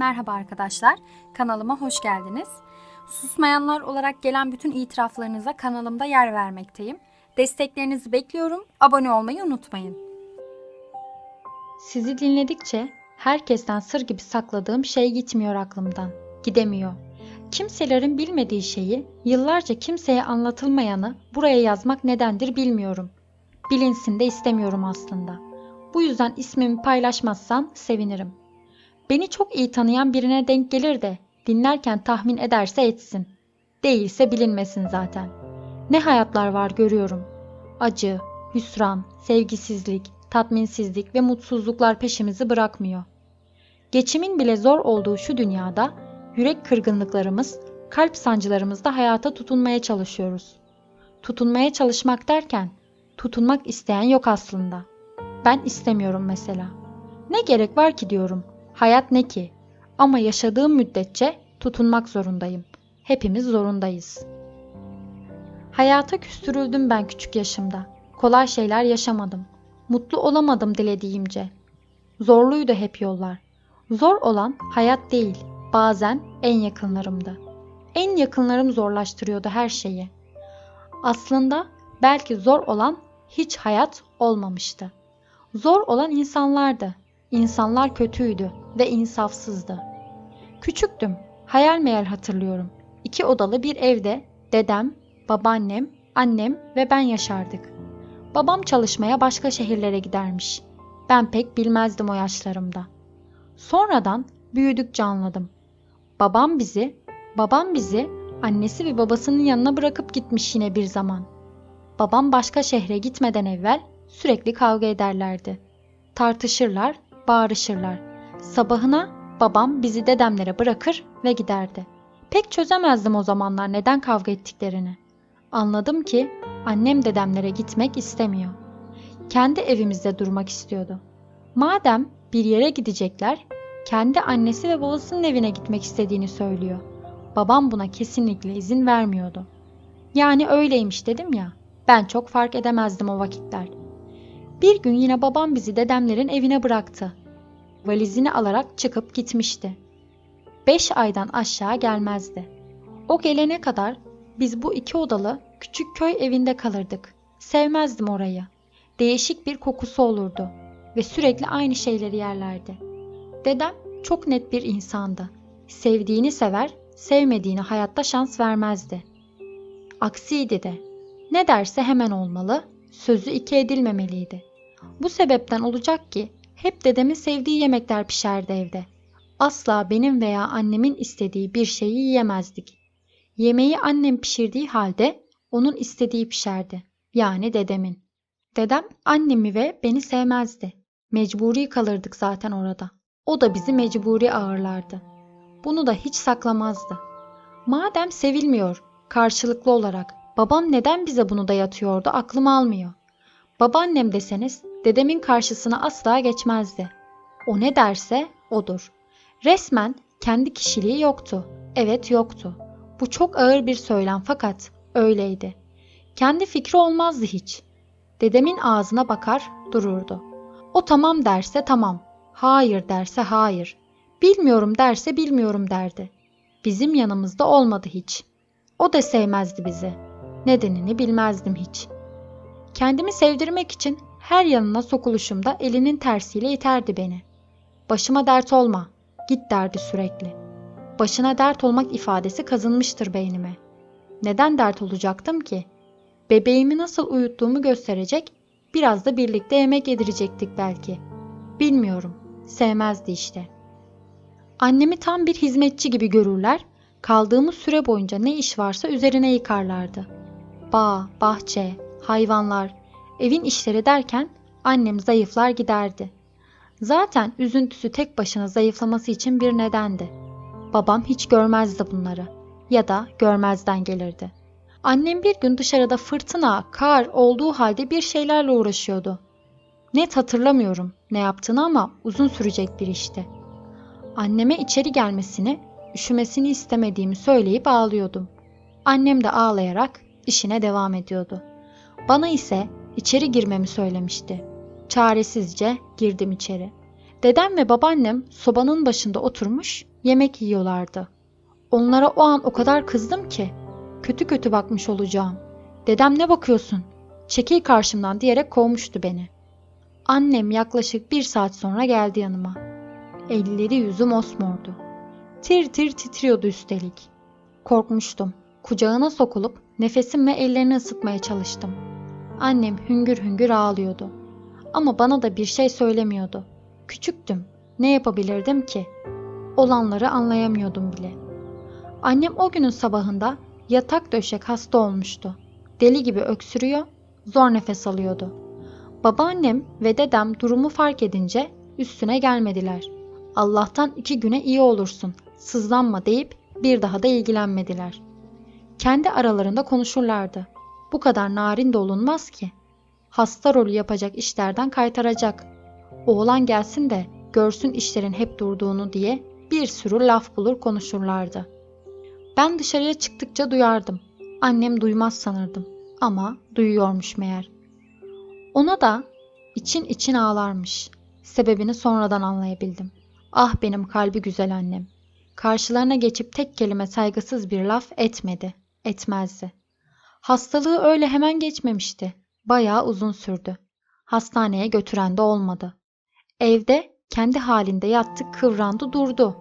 Merhaba arkadaşlar, kanalıma hoş geldiniz. Susmayanlar olarak gelen bütün itiraflarınıza kanalımda yer vermekteyim. Desteklerinizi bekliyorum, abone olmayı unutmayın. Sizi dinledikçe herkesten sır gibi sakladığım şey gitmiyor aklımdan. Gidemiyor. Kimselerin bilmediği şeyi, yıllarca kimseye anlatılmayanı buraya yazmak nedendir bilmiyorum. Bilinsin de istemiyorum aslında. Bu yüzden ismimi paylaşmazsan sevinirim. Beni çok iyi tanıyan birine denk gelir de dinlerken tahmin ederse etsin. Değilse bilinmesin zaten. Ne hayatlar var görüyorum. Acı, hüsran, sevgisizlik, tatminsizlik ve mutsuzluklar peşimizi bırakmıyor. Geçimin bile zor olduğu şu dünyada yürek kırgınlıklarımız, kalp sancılarımızda hayata tutunmaya çalışıyoruz. Tutunmaya çalışmak derken tutunmak isteyen yok aslında. Ben istemiyorum mesela. Ne gerek var ki diyorum. Hayat ne ki? Ama yaşadığım müddetçe tutunmak zorundayım. Hepimiz zorundayız. Hayata küstürüldüm ben küçük yaşımda. Kolay şeyler yaşamadım. Mutlu olamadım dilediğimce. Zorluydu hep yollar. Zor olan hayat değil, bazen en yakınlarımdı. En yakınlarım zorlaştırıyordu her şeyi. Aslında belki zor olan hiç hayat olmamıştı. Zor olan insanlardı. İnsanlar kötüydü ve insafsızdı. Küçüktüm. Hayal meyal hatırlıyorum. İki odalı bir evde dedem, babaannem, annem ve ben yaşardık. Babam çalışmaya başka şehirlere gidermiş. Ben pek bilmezdim o yaşlarımda. Sonradan büyüdükçe anladım. Babam bizi, babam bizi annesi ve babasının yanına bırakıp gitmiş yine bir zaman. Babam başka şehre gitmeden evvel sürekli kavga ederlerdi. Tartışırlar, bağırışırlar. Sabahına babam bizi dedemlere bırakır ve giderdi. Pek çözemezdim o zamanlar neden kavga ettiklerini. Anladım ki annem dedemlere gitmek istemiyor. Kendi evimizde durmak istiyordu. Madem bir yere gidecekler, kendi annesi ve babasının evine gitmek istediğini söylüyor. Babam buna kesinlikle izin vermiyordu. Yani öyleymiş dedim ya. Ben çok fark edemezdim o vakitler. Bir gün yine babam bizi dedemlerin evine bıraktı. Valizini alarak çıkıp gitmişti. Beş aydan aşağı gelmezdi. O gelene kadar biz bu iki odalı küçük köy evinde kalırdık. Sevmezdim orayı. Değişik bir kokusu olurdu ve sürekli aynı şeyleri yerlerdi. Dedem çok net bir insandı. Sevdiğini sever, sevmediğini hayatta şans vermezdi. Aksiydi de. Ne derse hemen olmalı, sözü iki edilmemeliydi. Bu sebepten olacak ki hep dedemin sevdiği yemekler pişerdi evde. Asla benim veya annemin istediği bir şeyi yiyemezdik. Yemeği annem pişirdiği halde onun istediği pişerdi. Yani dedemin. Dedem annemi ve beni sevmezdi. Mecburi kalırdık zaten orada. O da bizi mecburi ağırlardı. Bunu da hiç saklamazdı. Madem sevilmiyor, karşılıklı olarak babam neden bize bunu dayatıyordu aklım almıyor. Babaannem deseniz dedemin karşısına asla geçmezdi. O ne derse odur. Resmen kendi kişiliği yoktu. Evet yoktu. Bu çok ağır bir söylem fakat öyleydi. Kendi fikri olmazdı hiç. Dedemin ağzına bakar dururdu. O tamam derse tamam, hayır derse hayır, bilmiyorum derse bilmiyorum derdi. Bizim yanımızda olmadı hiç. O da sevmezdi bizi. Nedenini bilmezdim hiç. Kendimi sevdirmek için her yanına sokuluşumda elinin tersiyle iterdi beni. Başıma dert olma, git derdi sürekli. Başına dert olmak ifadesi kazınmıştır beynime. Neden dert olacaktım ki? Bebeğimi nasıl uyuttuğumu gösterecek, biraz da birlikte yemek yedirecektik belki. Bilmiyorum, sevmezdi işte. Annemi tam bir hizmetçi gibi görürler, kaldığımız süre boyunca ne iş varsa üzerine yıkarlardı. Bağ, bahçe, hayvanlar, evin işleri derken annem zayıflar giderdi. Zaten üzüntüsü tek başına zayıflaması için bir nedendi. Babam hiç görmezdi bunları ya da görmezden gelirdi. Annem bir gün dışarıda fırtına, kar olduğu halde bir şeylerle uğraşıyordu. Net hatırlamıyorum ne yaptığını ama uzun sürecek bir işti. Anneme içeri gelmesini, üşümesini istemediğimi söyleyip ağlıyordum. Annem de ağlayarak işine devam ediyordu. Bana ise içeri girmemi söylemişti. Çaresizce girdim içeri. Dedem ve babaannem sobanın başında oturmuş yemek yiyorlardı. Onlara o an o kadar kızdım ki kötü kötü bakmış olacağım. Dedem ne bakıyorsun? Çekil karşımdan diyerek kovmuştu beni. Annem yaklaşık bir saat sonra geldi yanıma. Elleri yüzü mosmordu. Tir tir titriyordu üstelik. Korkmuştum. Kucağına sokulup nefesimle ellerini ısıtmaya çalıştım. Annem hüngür hüngür ağlıyordu. Ama bana da bir şey söylemiyordu. Küçüktüm. Ne yapabilirdim ki? Olanları anlayamıyordum bile. Annem o günün sabahında yatak döşek hasta olmuştu. Deli gibi öksürüyor, zor nefes alıyordu. Babaannem ve dedem durumu fark edince üstüne gelmediler. Allah'tan iki güne iyi olursun, sızlanma deyip bir daha da ilgilenmediler. Kendi aralarında konuşurlardı. Bu kadar narin de olunmaz ki. Hasta rolü yapacak işlerden kaytaracak. Oğlan gelsin de görsün işlerin hep durduğunu diye bir sürü laf bulur konuşurlardı. Ben dışarıya çıktıkça duyardım. Annem duymaz sanırdım ama duyuyormuş meğer. Ona da için için ağlarmış. Sebebini sonradan anlayabildim. Ah benim kalbi güzel annem. Karşılarına geçip tek kelime saygısız bir laf etmedi, etmezdi. Hastalığı öyle hemen geçmemişti. Bayağı uzun sürdü. Hastaneye götüren de olmadı. Evde kendi halinde yattı, kıvrandı, durdu.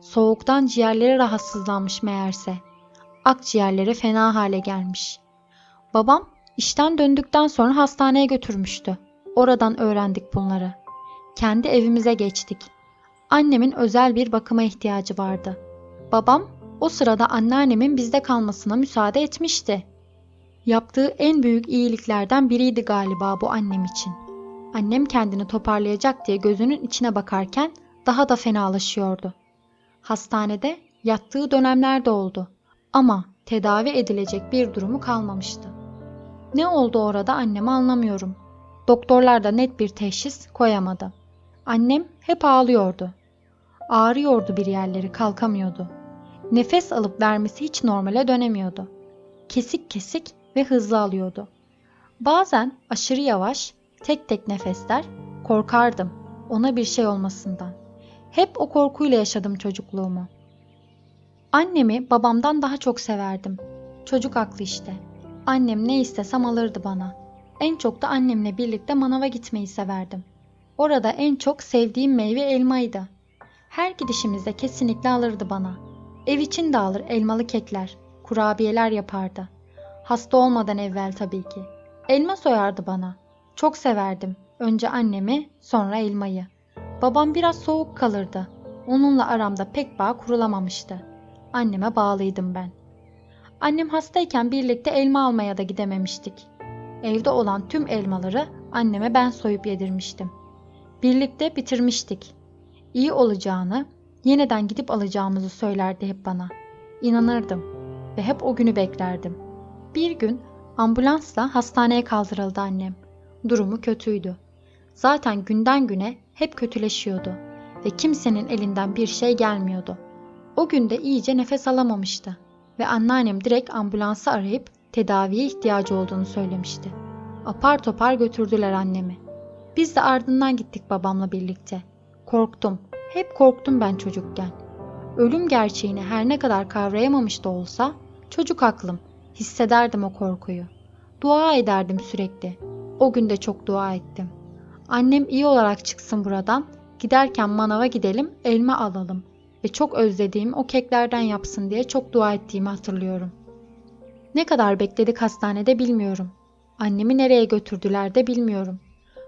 Soğuktan ciğerleri rahatsızlanmış meğerse. Akciğerleri fena hale gelmiş. Babam işten döndükten sonra hastaneye götürmüştü. Oradan öğrendik bunları. Kendi evimize geçtik. Annemin özel bir bakıma ihtiyacı vardı. Babam o sırada anneannemin bizde kalmasına müsaade etmişti. Yaptığı en büyük iyiliklerden biriydi galiba bu annem için. Annem kendini toparlayacak diye gözünün içine bakarken daha da fenalaşıyordu. Hastanede yattığı dönemler de oldu ama tedavi edilecek bir durumu kalmamıştı. Ne oldu orada annemi anlamıyorum. Doktorlar da net bir teşhis koyamadı. Annem hep ağlıyordu. Ağrıyordu bir yerleri, kalkamıyordu. Nefes alıp vermesi hiç normale dönemiyordu. Kesik kesik ve hızlı alıyordu. Bazen aşırı yavaş, tek tek nefesler, korkardım ona bir şey olmasından. Hep o korkuyla yaşadım çocukluğumu. Annemi babamdan daha çok severdim. Çocuk aklı işte. Annem ne istesem alırdı bana. En çok da annemle birlikte manava gitmeyi severdim. Orada en çok sevdiğim meyve elmaydı. Her gidişimizde kesinlikle alırdı bana. Ev için de alır elmalı kekler, kurabiyeler yapardı. Hasta olmadan evvel tabii ki. Elma soyardı bana. Çok severdim. Önce annemi, sonra elmayı. Babam biraz soğuk kalırdı. Onunla aramda pek bağ kurulamamıştı. Anneme bağlıydım ben. Annem hastayken birlikte elma almaya da gidememiştik. Evde olan tüm elmaları anneme ben soyup yedirmiştim. Birlikte bitirmiştik. İyi olacağını, yeniden gidip alacağımızı söylerdi hep bana. İnanırdım ve hep o günü beklerdim. Bir gün ambulansla hastaneye kaldırıldı annem. Durumu kötüydü. Zaten günden güne hep kötüleşiyordu ve kimsenin elinden bir şey gelmiyordu. O günde iyice nefes alamamıştı ve anneannem direkt ambulansı arayıp tedaviye ihtiyacı olduğunu söylemişti. Apar topar götürdüler annemi. Biz de ardından gittik babamla birlikte. Korktum. Hep korktum ben çocukken. Ölüm gerçeğini her ne kadar kavrayamamış da olsa çocuk aklım. Hissederdim o korkuyu. Dua ederdim sürekli. O gün de çok dua ettim. Annem iyi olarak çıksın buradan. Giderken manava gidelim, elma alalım ve çok özlediğim o keklerden yapsın diye çok dua ettiğimi hatırlıyorum. Ne kadar bekledik hastanede bilmiyorum. Annemi nereye götürdüler de bilmiyorum.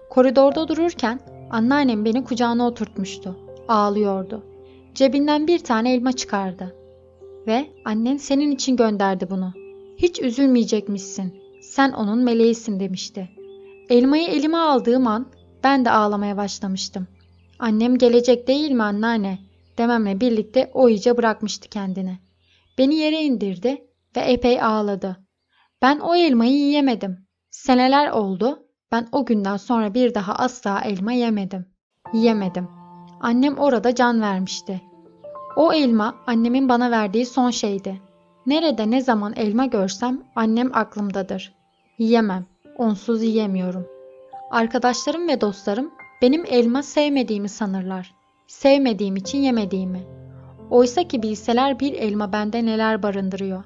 Koridorda dururken anneannem beni kucağına oturtmuştu. Ağlıyordu. Cebinden bir tane elma çıkardı. Ve annen senin için gönderdi bunu. Hiç üzülmeyecekmişsin. Sen onun meleğisin demişti. Elmayı elime aldığım an ben de ağlamaya başlamıştım. Annem gelecek değil mi anneanne? dememle birlikte o iyice bırakmıştı kendini. Beni yere indirdi ve epey ağladı. Ben o elmayı yiyemedim. Seneler oldu. Ben o günden sonra bir daha asla elma yemedim. Yiyemedim. Annem orada can vermişti. O elma annemin bana verdiği son şeydi. Nerede ne zaman elma görsem annem aklımdadır. Yiyemem. Onsuz yiyemiyorum. Arkadaşlarım ve dostlarım Benim elma sevmediğimi sanırlar. Sevmediğim için yemediğimi. Oysa ki bilseler bir elma bende neler barındırıyor.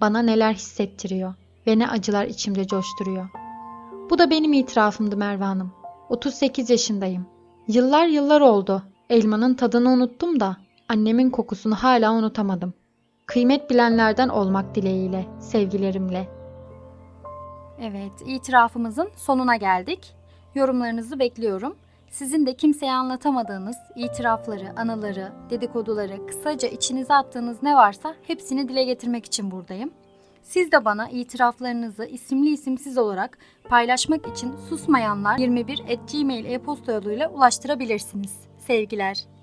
Bana neler hissettiriyor ve ne acılar içimde coşturuyor. Bu da benim itirafımdı Merve Hanım. 38 yaşındayım. Yıllar yıllar oldu. Elmanın tadını unuttum da annemin kokusunu hala unutamadım. Kıymet bilenlerden olmak dileğiyle, sevgilerimle. Evet, itirafımızın sonuna geldik. Yorumlarınızı bekliyorum. Sizin de kimseye anlatamadığınız itirafları, anıları, dedikoduları, kısaca içinize attığınız ne varsa hepsini dile getirmek için buradayım. Siz de bana itiraflarınızı isimli isimsiz olarak paylaşmak için susmayanlar 21 at gmail e-posta yoluyla ulaştırabilirsiniz. Sevgiler.